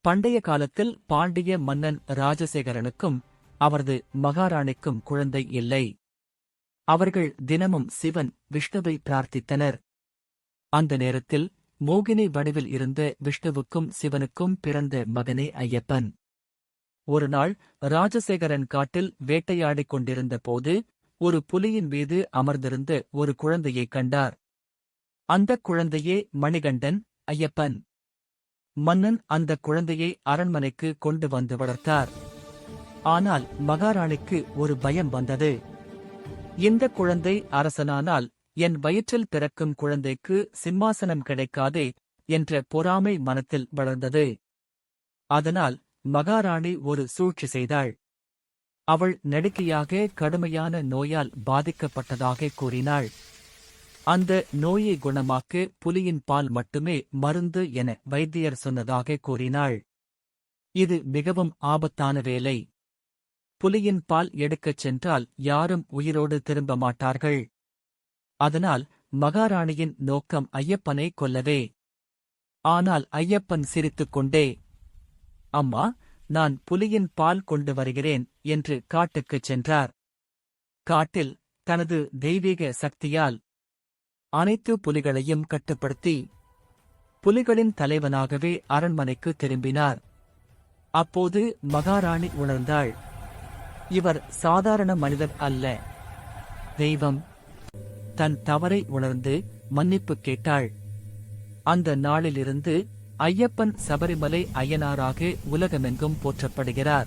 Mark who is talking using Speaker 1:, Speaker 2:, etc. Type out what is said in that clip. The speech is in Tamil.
Speaker 1: பண்டைய காலத்தில் பாண்டிய மன்னன் ராஜசேகரனுக்கும் அவரது மகாராணிக்கும் குழந்தை இல்லை. அவர்கள் தினமும் சிவன் விஷ்ணுவை பிரார்த்தித்தனர். அந்த நேரத்தில் மோகினி வடிவில் இருந்த விஷ்ணுவுக்கும் சிவனுக்கும் பிறந்த மகனே ஐயப்பன். ஒருநாள் ராஜசேகரன் காட்டில் வேட்டையாடிக் கொண்டிருந்த போது ஒரு புலியின் மீது அமர்ந்திருந்த ஒரு குழந்தையைக் கண்டார். அந்தக் குழந்தையே மணிகண்டன் ஐயப்பன். மன்னன் அந்த குழந்தையை அரண்மனைக்கு கொண்டு வந்து வளர்த்தார். ஆனால் மகாராணிக்கு ஒரு பயம் வந்தது. இந்த குழந்தை அரசனானால் என் வயிற்றில் பிறக்கும் குழந்தைக்கு சிம்மாசனம் கிடைக்காதே என்ற பொறாமை மனத்தில் வளர்ந்தது. அதனால் மகாராணி ஒரு சூழ்ச்சி செய்தாள். அவள் நெடுக்கையாக கடுமையான நோயால் பாதிக்கப்பட்டதாக கூறினாள். அந்த நோயை குணமாக்க புலியின் பால் மட்டுமே மருந்து என வைத்தியர் சொன்னதாக கூறினாள். இது மிகவும் ஆபத்தான வேலை. புலியின் பால் எடுக்கச் சென்றால் யாரும் உயிரோடு திரும்ப மாட்டார்கள். அதனால் மகாராணியின் நோக்கம் ஐயப்பனை கொல்லவே. ஆனால் ஐயப்பன் சிரித்துக் கொண்டே அம்மா நான் புலியின் பால் கொண்டு வருகிறேன் என்று காட்டுக்குச் சென்றார். காட்டில் தனது தெய்வீக சக்தியால் அனைத்து புலிகளையும் கட்டுப்படுத்தி புலிகளின் தலைவனாகவே அரண்மனைக்கு திரும்பினார். அப்போது மகாராணி உணர்ந்தாள். இவர் சாதாரண மனிதர் அல்ல. தெய்வம். தன் தவறை உணர்ந்து மன்னிப்பு கேட்டாள். அந்த நாளிலிருந்து ஐயப்பன் சபரிமலை ஐயனாராக உலகமெங்கும் போற்றப்படுகிறார்.